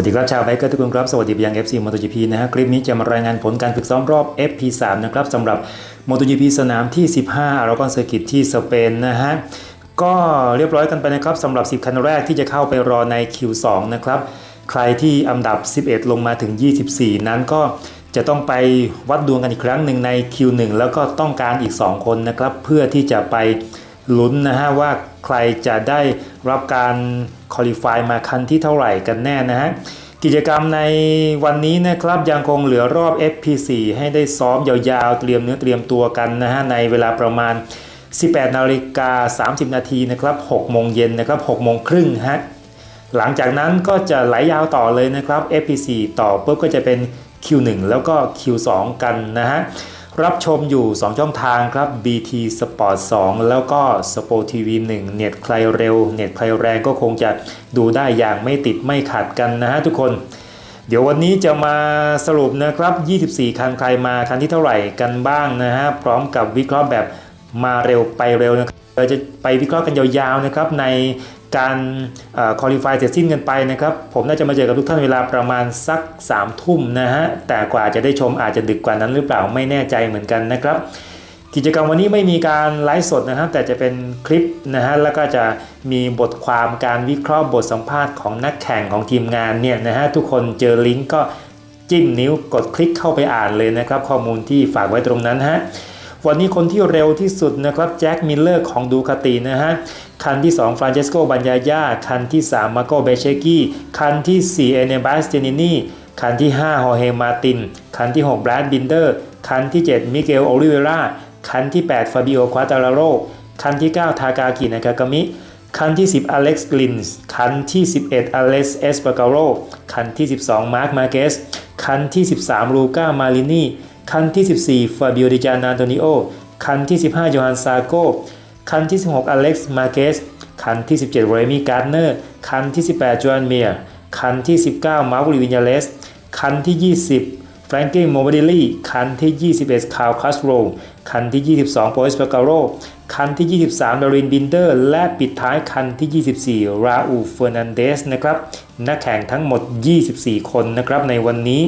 วัสดีครับชาวไบเกอร์ทุกคนครับ สวัสดีไปยัง FC MotoGP นะฮะคลิปนี้จะมารายงานผลการฝึกซ้อมรอบ FP3 นะครับสำหรับ MotoGP สนามที่ 15อารากอนเซอร์กิตที่สเปนนะฮะก็เรียบร้อยกันไปนะครับสำหรับ 10 คันแรกที่จะเข้าไปรอใน Q2 นะครับใครที่อันดับ 11 ลงมาถึง 24 นั้นก็จะต้องไปวัดดวงกันอีกครั้งหนึ่งใน Q1 แล้วก็ต้องการอีก 2 คนนะครับเพื่อที่จะไปลุ้นนะฮะว่าใครจะได้รับการ อลี่ฟายมาคันที่เท่าไหร่กันแน่นะฮะกิจกรรมในวันนี้นะครับยังคงเหลือรอบ FP4 ให้ได้ซ้อมยาวๆ เตรียมเนื้อเตรียมตัวกันนะฮะในเวลาประมาณ 18นาฬิกา30 นาทีนะครับ6โมงเย็นนะครับ6โมงครึ่งฮะหลังจากนั้นก็จะไหลยาวต่อเลยนะครับ FP4 ต่อปุ๊บก็จะเป็น Q1 แล้วก็ Q2 กันนะฮะ รับชมอยู่ 2 ช่องทางครับ BT Sport 2 แล้วก็ Sport TV 1 เน็ตใครเร็ว เน็ตใครแรงก็คงจะดูได้อย่างไม่ติดไม่ขัดกันนะฮะทุกคน เดี๋ยววันนี้จะมาสรุปนะครับ 24 คันใครมาคันที่เท่าไหร่กันบ้างนะฮะ พร้อมกับวิเคราะห์แบบมาเร็วไปเร็วนะครับ เราจะไปวิเคราะห์กันยาวๆนะครับในการคอลี่ฟายเสร็จสิ้นกันไปนะครับ ผมน่าจะมาเจอกับทุกท่านเวลาประมาณสัก3ามทุ่มนะฮะ แต่กว่าจะได้ชมอาจจะดึกกว่านั้นหรือเปล่าไม่แน่ใจเหมือนกันนะครับ กิจกรรมวันนี้ไม่มีการไลฟ์สดนะครับ แต่จะเป็นคลิปนะฮะ แล้วก็จะมีบทความการวิเคราะห์บทสัมภาษณ์ของนักแข่งของทีมงานเนี่ยนะฮะ ทุกคนเจอลิงก์ก็จิ้มนิ้วกดคลิกเข้าไปอ่านเลยนะครับ ข้อมูลที่ฝากไว้ตรงนั้นฮะ วันนี้คนที่เร็วที่สุดนะครับแจ็คมิลเลอร์ของดูคาตินะฮะคันที่ 2 ฟรานเชสโกบัญญาญาคันที่ 3 มาโกเบเชกี้ คันที่ 4 เอเนบัสเจนินีคันที่ 5 ฮอเฮมาติน คันที่ 6 แบรดบินเดอร์ คันที่ 7 มิเกลโอลิเวรา คันที่ 8 ฟาบิโอ ควาตาราโร คันที่ 9 ทากากิ นากากามิ คันที่ 10 อเล็กซ์กลินส์ คันที่ 11 อเล็กซ์เอสปาการโร คันที่ 12 มาร์ค มาเกส คันที่ 13 ลูก้า มาลินี คันที่ 14 ฟาบิโอดิจานานโตนิโอ คันที่ 15 โยฮันซาโก คันที่ 16 อเล็กซ์ มาเกส คันที่ 17 เรมี่ การ์เนอร์ คันที่ 18 จอห์นเมียร์ คันที่ 19 มาร์คลิวินยาเลส คันที่ 20 แฟรงกี้โมบิลี่ คันที่ 21 คาร์ลคัสโร คันที่ 22 โปเอสเปกาโร คันที่ 23 ดาริน บินเดอร์ และปิดท้ายคันที่ 24 ราอูเฟอร์นันเดส นะครับ นักแข่งทั้งหมด 24 คนนะครับในวันนี้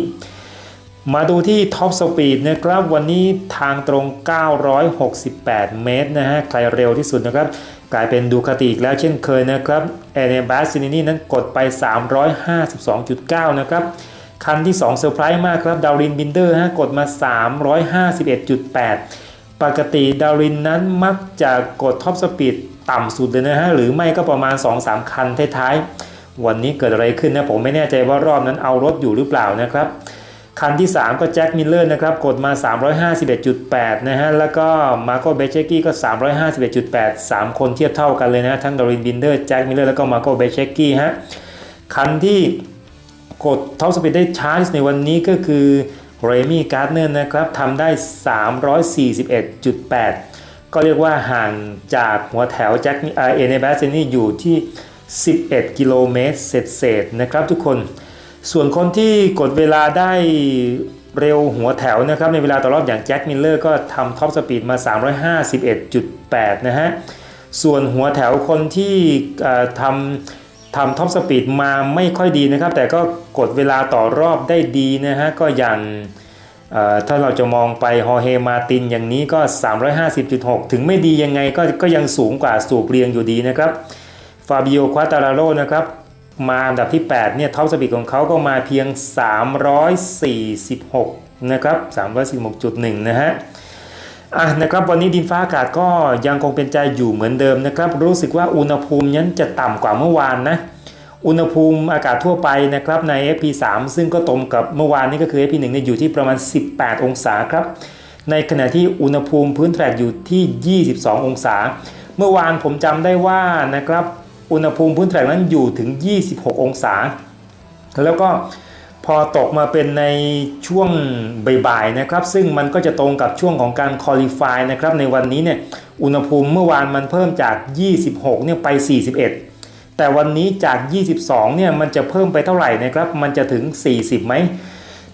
มาดูที่ท็อปสปีดนะครับวันนี้ทางตรง 968 เมตรนะฮะใครเร็วที่สุดนะครับ กลายเป็นดูคาติอีกแล้วเช่นเคยนะครับเอเนบัสซินินี่นั้นกดไป 352.9 นะครับ คันที่ 2 เซอร์ไพรส์มากครับดารินบินเดอร์ฮะกดมา 351.8 ปกติดารินนั้นมักจะกดท็อปสปีดต่ำสุดเลยนะฮะหรือไม่ก็ประมาณ 2-3 คันท้ายๆวันนี้เกิดอะไรขึ้นนะผมไม่แน่ใจว่ารอบนั้นเอารถอยู่หรือเปล่านะครับ คันที่ 3 ก็แจ็คมิลเลอร์นะครับกดมา 351.8 นะฮะ แล้วก็มาโกเบเชกี้ก็ 351.8 3 คนเทียบเท่ากันเลยนะ ทั้งดารินบินเดอร์แจ็คมิลเลอร์แล้วก็มาโกเบเชกี้ฮะ คันที่กดท็อปสปีดได้ชาที่สุดในวันนี้ก็คือเรมี่การ์ดเนอร์นะครับทำได้ 341.8 ก็เรียกว่าห่างจากหัวแถวแจ็คเอเนบัสนี่อยู่ที่ 11 กิโลเมตรเศษๆนะครับทุกคน ส่วนคนที่กดเวลาได้เร็วหัวแถวนะครับในเวลาต่อรอบอย่างแจ็คมิลเลอร์ก็ทำท็อปสปีดมา 351.8 นะฮะ ส่วนหัวแถวคนที่ทำทำท็อปสปีดมาไม่ค่อยดีนะครับ แต่ก็กดเวลาต่อรอบได้ดีนะฮะ ก็อย่างถ้าเราจะมองไปฮอเฮมาตินอย่างนี้ก็ 350.6 ถึงไม่ดียังไงก็ก็ยังสูงกว่าสูบเรียงอยู่ดีนะครับฟาบิโอควาตาราโรนะครับ มาอันดับที่8เนี่ยท็อปสปีดของเขาก็มาเพียง 346 นะครับ 346.1 นะฮะอะนะครับวันนี้ดินฟ้าอากาศก็ยังคงเป็นใจอยู่เหมือนเดิมนะครับ รู้สึกว่าอุณหภูมินั้นจะต่ำกว่าเมื่อวานนะอุณหภูมิอากาศทั่วไปนะครับใน FP3 ซึ่งก็ตรงกับเมื่อวานนี้ก็คือ FP1 เนี่ยอยู่ที่ประมาณ 18 องศาครับ ในขณะที่อุณหภูมิพื้นแทร็กอยู่ที่ 22 องศา เมื่อวานผมจำได้ว่านะครับ อุณหภูมิพื้นแทร็กนั้นอยู่ถึง 26 องศา แล้วก็พอตกมาเป็นในช่วงบ่ายๆนะครับ ซึ่งมันก็จะตรงกับช่วงของการคอลี่ฟายนะครับในวันนี้เนี่ยอุณหภูมิเมื่อวานมันเพิ่มจาก 26เนี่ยไป 41 แต่วันนี้จาก 22เนี่ยมันจะเพิ่มไปเท่าไหร่นะครับ มันจะถึง 40ไหม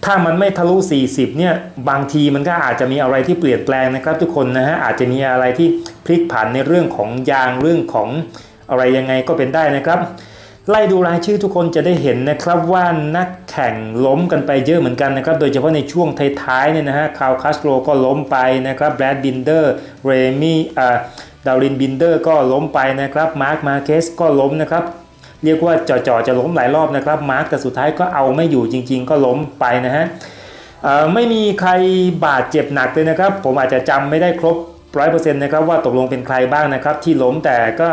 ถ้ามันไม่ทะลุ 40 เนี่ย บางทีมันก็อาจจะมีอะไรที่เปลี่ยนแปลงนะครับ ทุกคนนะฮะ อาจจะมีอะไรที่พลิกผันในเรื่องของยางเรื่องของ อะไรยังไงก็เป็นได้นะครับ ไล่ดูรายชื่อทุกคนจะได้เห็นนะครับว่านักแข่งล้มกันไปเยอะเหมือนกันนะครับ โดยเฉพาะในช่วงท้ายๆเนี่ยนะฮะคาร์คาสโตรก็ล้มไปนะครับแบรดบินเดอร์เรมี่อ่าดารินบินเดอร์ก็ล้มไปนะครับมาร์คมาเคสก็ล้มนะครับเรียกว่าจ่อๆจะล้มหลายรอบนะครับมาร์คแต่สุดท้ายก็เอาไม่อยู่จริง ๆ ก็ล้มไปนะฮะไม่มีใครบาดเจ็บหนักเลยนะครับ ผมอาจจะจำไม่ได้ครบ ร้อยเปอร์เซ็นต์นะครับว่าตกลงเป็นใครบ้างนะครับ ที่ล้มแต่ก็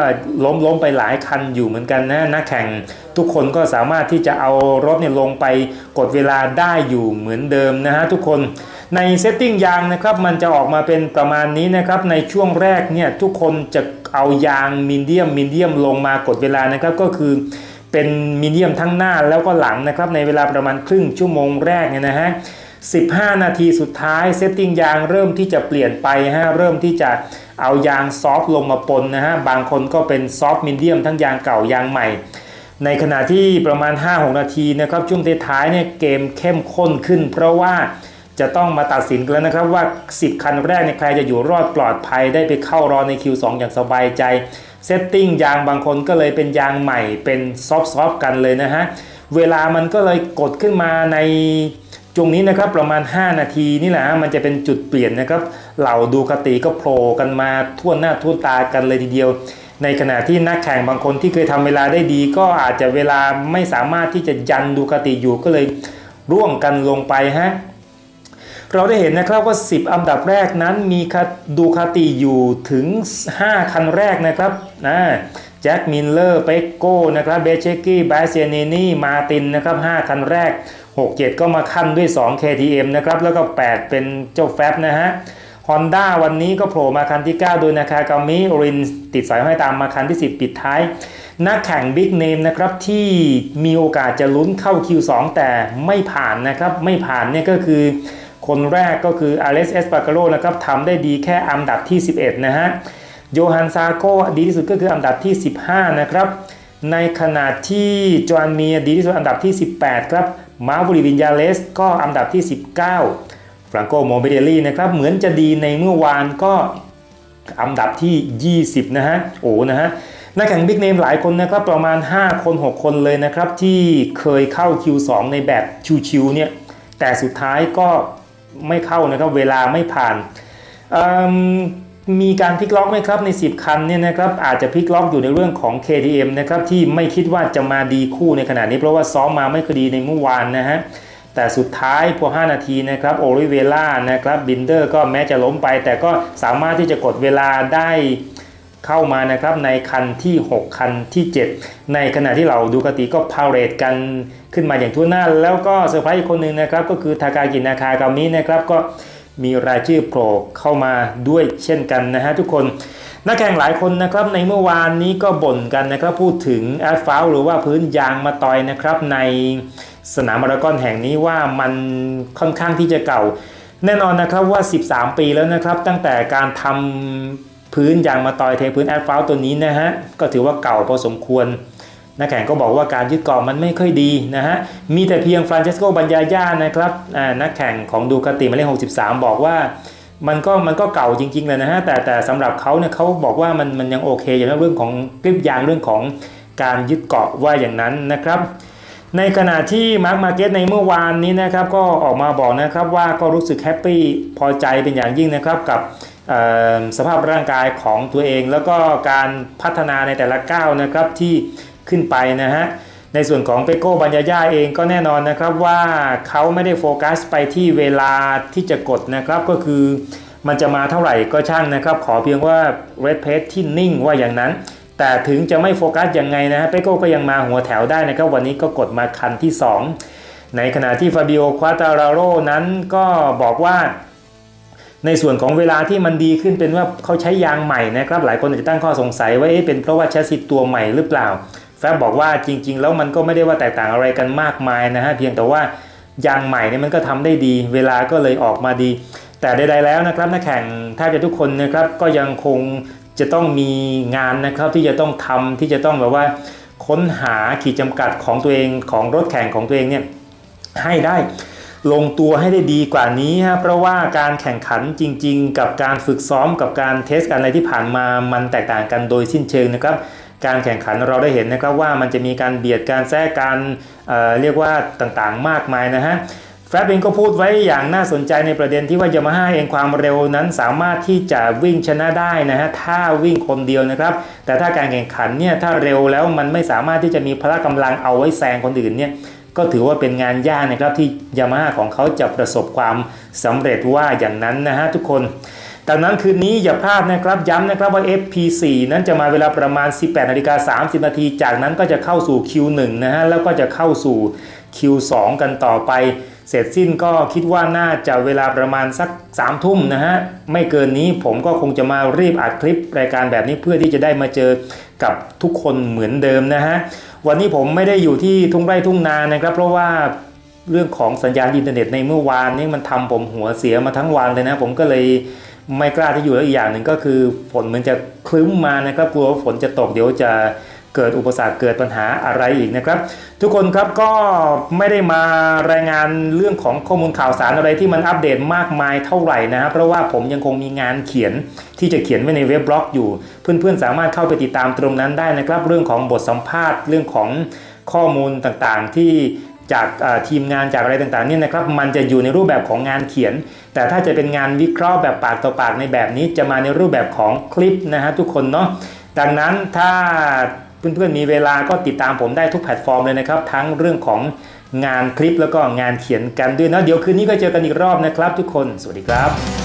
ล้มล้มไปหลายคันอยู่เหมือนกันนะนักแข่งทุกคนก็สามารถที่จะเอารถเนี่ยลงไปกดเวลาได้อยู่เหมือนเดิมนะฮะทุกคนในเซตติ้งยางนะครับมันจะออกมาเป็นประมาณนี้นะครับในช่วงแรกเนี่ยทุกคนจะเอายางมีเดียมมีเดียมลงมากดเวลานะครับก็คือเป็นมีเดียมทั้งหน้าแล้วก็หลังนะครับในเวลาประมาณครึ่งชั่วโมงแรกเนี่ยนะฮะ 15 นาทีสุดท้ายเซตติ้งยางเริ่มที่จะเปลี่ยนไปฮะเริ่มที่จะเอายางซอฟต์ลงมาปนนะฮะบางคนก็เป็นซอฟต์มีเดียมทั้งยางเก่ายางใหม่ ในขณะที่ประมาณ 5-6 นาทีนะครับช่วงท้ายเนี่ยเกมเข้มข้นขึ้น เพราะว่าจะต้องมาตัดสินกันแล้วนะครับว่า 10 คันแรกในใครจะอยู่รอดปลอดภัยได้ไปเข้ารอใน Q2 อย่างสบายใจเซตติ้งยางบางคนก็เลยเป็นยางใหม่เป็นซอฟต์ๆกันเลยนะฮะเวลามันก็เลยกดขึ้นมาใน ตรงนี้นะครับประมาณ 5 นาทีนี่แหละมันจะเป็นจุดเปลี่ยนนะครับ เหล่าดูคาติก็โผล่กันมาทั่วหน้าทั่วตากันเลยทีเดียว ในขณะที่นักแข่งบางคนที่เคยทำเวลาได้ดี ก็อาจจะเวลาไม่สามารถที่จะยันดูคาติอยู่ก็เลยร่วงกันลงไปฮะเราได้เห็นนะครับว่า 10 อันดับแรกนั้นมีดูคาติอยู่ถึง 5 คันแรกนะครับนะ แจ็คมิลเลอร์เปโก้นะครับเบเชกี้บาเซียนีนี่มาตินนะครับ5คันแรก 6 7 ก็มาขั้นด้วย 2 KTM นะครับแล้วก็ 8 เป็นเจ้าแฟบนะฮะฮอนด้าวันนี้ก็โผล่มาคันที่ 9 โดยนาคากามิรินติดสายห้อยตามมาคันที่ 10 ปิดท้าย นักแข่งบิ๊กเนมนะครับที่มีโอกาสจะลุ้นเข้า Q2 แต่ไม่ผ่านนะครับ ไม่ผ่านเนี่ยก็คือ คนแรกก็คืออเล็กซ์เอสปาการโรนะครับทำได้ดีแค่อันดับที่ 11 นะฮะ โยฮันซาโกดีที่สุดก็คืออันดับที่ 15 นะครับ ในขณะที่จอห์นเมียดีที่สุดอันดับที่ 18 ครับ มาร์วริวินยาเลสก็อันดับที่ 19ฟรังโกโมเบเดลี่นะครับ เหมือนจะดีในเมื่อวานก็อันดับที่ 20 นะฮะ โอ้นะฮะนักแข่งบิ๊กเนมหลายคนนะครับ ประมาณ 5 คน 6 คนเลยนะครับ ที่เคยเข้า Q2 ในแบบชิวๆเนี่ย แต่สุดท้ายก็ไม่เข้านะครับ เวลาไม่ผ่าน มีการพลิกล็อกไหมครับใน 10 คันเนี่ยนะครับอาจจะพลิกล็อกอยู่ในเรื่องของ KTM นะครับที่ไม่คิดว่าจะมาดีคู่ในขณะนี้เพราะว่าซ้อมมาไม่คดีในเมื่อวานนะฮะแต่สุดท้ายพอ 5 นาทีนะครับโอริเวล่านะครับบินเดอร์ก็แม้จะล้มไป แต่ก็สามารถที่จะกดเวลาได้เข้ามานะครับในคันที่ 6 คันที่ 7 ในขณะที่เราดูกติก็พาเรตกันขึ้นมาอย่างทั่วหน้า แล้วก็เซอร์ไพรส์อีกคนหนึ่งนะครับก็คือทากากินาคากามินะครับก็ มีรายชื่อโผล่เข้ามาด้วยเช่นกันนะฮะทุกคน นักแข่งหลายคนนะครับในเมื่อวานนี้ก็บ่นกันนะครับพูดถึงแอสฟัลหรือว่าพื้นยางมาตอยนะครับในสนามมารากอนแห่งนี้ว่ามันค่อนข้างที่จะเก่า แน่นอนนะครับว่า 13 ปีแล้วนะครับตั้งแต่การทำพื้นยางมาตอยเทพื้นแอสฟัลตัวนี้นะฮะก็ถือว่าเก่าพอสมควร นักแข่งก็บอกว่าการยึดเกาะมันไม่ค่อยดีนะฮะ มีแต่เพียงฟรานเชสโกบัญญาย่านะครับนักแข่งของดูคาติมาเลข63 บอกว่ามันก็มันก็เก่าจริงๆเลยนะฮะ แต่แต่สำหรับเขาเนี่ยเขาบอกว่ามันมันยังโอเคอย่างเรื่องของกริปยางเรื่องของการยึดเกาะว่าอย่างนั้นนะครับ ในขณะที่มาร์คมาเก็ตในเมื่อวานนี้นะครับก็ออกมาบอกนะครับว่าก็รู้สึกแฮปปี้พอใจเป็นอย่างยิ่งนะครับกับสภาพร่างกายของตัวเอง แล้วก็การพัฒนาในแต่ละก้าวนะครับที่ ขึ้นไปนะฮะในส่วนของเปโก้บัญญาย่าเองก็แน่นอนนะครับว่าเขาไม่ได้โฟกัสไปที่เวลาที่จะกดนะครับก็คือมันจะมาเท่าไหร่ก็ช่างนะครับ ขอเพียงว่าเรดเพสที่นิ่งว่าอย่างนั้น แต่ถึงจะไม่โฟกัสยังไงนะฮะเปโก้ก็ยังมาหัวแถวได้นะครับ วันนี้ก็กดมาคันที่ 2 ในขณะที่ฟาบิโอควาตาราโรนั้นก็บอกว่า ในส่วนของเวลาที่มันดีขึ้นเป็นว่าเขาใช้ยางใหม่นะครับ หลายคนอาจจะตั้งข้อสงสัยว่าเอ๊ะเป็นเพราะว่าแชสซิตัวใหม่หรือเปล่า ฟบบอกว่าจริง ๆ แล้วมันก็ไม่ได้ว่าแตกต่างอะไรกันมากมายนะฮะเพียงแต่ว่ายางใหม่เนี่ยมันก็ทำได้ดี เวลาก็เลยออกมาดี แต่ใดๆแล้วนะครับนักแข่งแทบจะทุกคนนะครับก็ยังคงจะต้องมีงานนะครับที่จะต้องทำที่จะต้องแบบว่าค้นหาขีดจำกัดของตัวเองของรถแข่งของตัวเองเนี่ยให้ได้ลงตัวให้ได้ดีกว่านี้ฮะเพราะว่าการแข่งขันจริง ๆ กับการฝึกซ้อมกับการเทสกันอะไรที่ผ่านมามันแตกต่างกันโดยสิ้นเชิงนะครับ การแข่งขันเราได้เห็นนะครับว่ามันจะมีการเบียดการแทรกการเเรียกว่าต่างๆ มากมายนะฮะแฟบเองก็พูดไว้อย่างน่าสนใจในประเด็นที่ว่ายามาฮ่าเองความเร็วนั้นสามารถที่จะวิ่งชนะได้นะฮะถ้าวิ่งคนเดียวนะครับ แต่ถ้าการแข่งขันเนี่ยถ้าเร็วแล้วมันไม่สามารถที่จะมีพละกำลังเอาไว้แซงคนอื่นเนี่ยก็ถือว่าเป็นงานยากนะครับที่ยามาฮ่าของเขาจะประสบความสำเร็จว่าอย่างนั้นนะฮะทุกคน ดังนั้นคืนนี้อย่าพลาดนะครับย้ำนะครับว่า FP4 นั้นจะมาเวลาประมาณ 18นาฬิกา30นาทีจากนั้นก็จะเข้าสู่ Q1 นะฮะแล้วก็จะเข้าสู่ Q2 กันต่อไป เสร็จสิ้นก็คิดว่าน่าจะเวลาประมาณสัก3ทุ่มนะฮะไม่เกินนี้ผมก็คงจะมารีบอัดคลิปรายการแบบนี้เพื่อที่จะได้มาเจอกับทุกคนเหมือนเดิมนะฮะวันนี้ผมไม่ได้อยู่ที่ทุ่งไร่ทุ่งนานะครับ เพราะว่าเรื่องของสัญญาณอินเทอร์เน็ตในเมื่อวานนี้มันทำผมหัวเสียมาทั้งวันเลยนะ ผมก็เลย ไม่กล้าที่อยู่แล้วอีกอย่างหนึ่งก็คือฝนมันจะคลึ้มมานะครับกลัวว่าฝนจะตกเดี๋ยวจะเกิดอุปสรรคเกิดปัญหาอะไรอีกนะครับ ทุกคนครับก็ไม่ได้มารายงานเรื่องของข้อมูลข่าวสารอะไรที่มันอัปเดตมากมายเท่าไหร่นะครับเพราะว่าผมยังคงมีงานเขียนที่จะเขียนไว้ในเว็บบล็อกอยู่ เพื่อนๆ สามารถเข้าไปติดตามตรงนั้นได้นะครับ เรื่องของบทสัมภาษณ์เรื่องของข้อมูลต่างๆ ที่ จากทีมงานจากอะไรต่างๆเนี่ยนะครับมันจะอยู่ในรูปแบบของงานเขียน แต่ถ้าจะเป็นงานวิเคราะห์แบบปากต่อปากในแบบนี้จะมาในรูปแบบของคลิปนะฮะทุกคนเนาะดังนั้นถ้าเพื่อนๆมีเวลาก็ติดตามผมได้ทุกแพลตฟอร์มเลยนะครับ ทั้งเรื่องของงานคลิปแล้วก็งานเขียนกันด้วยนะเดี๋ยวคืนนี้ก็เจอกันอีกรอบนะครับทุกคน สวัสดีครับ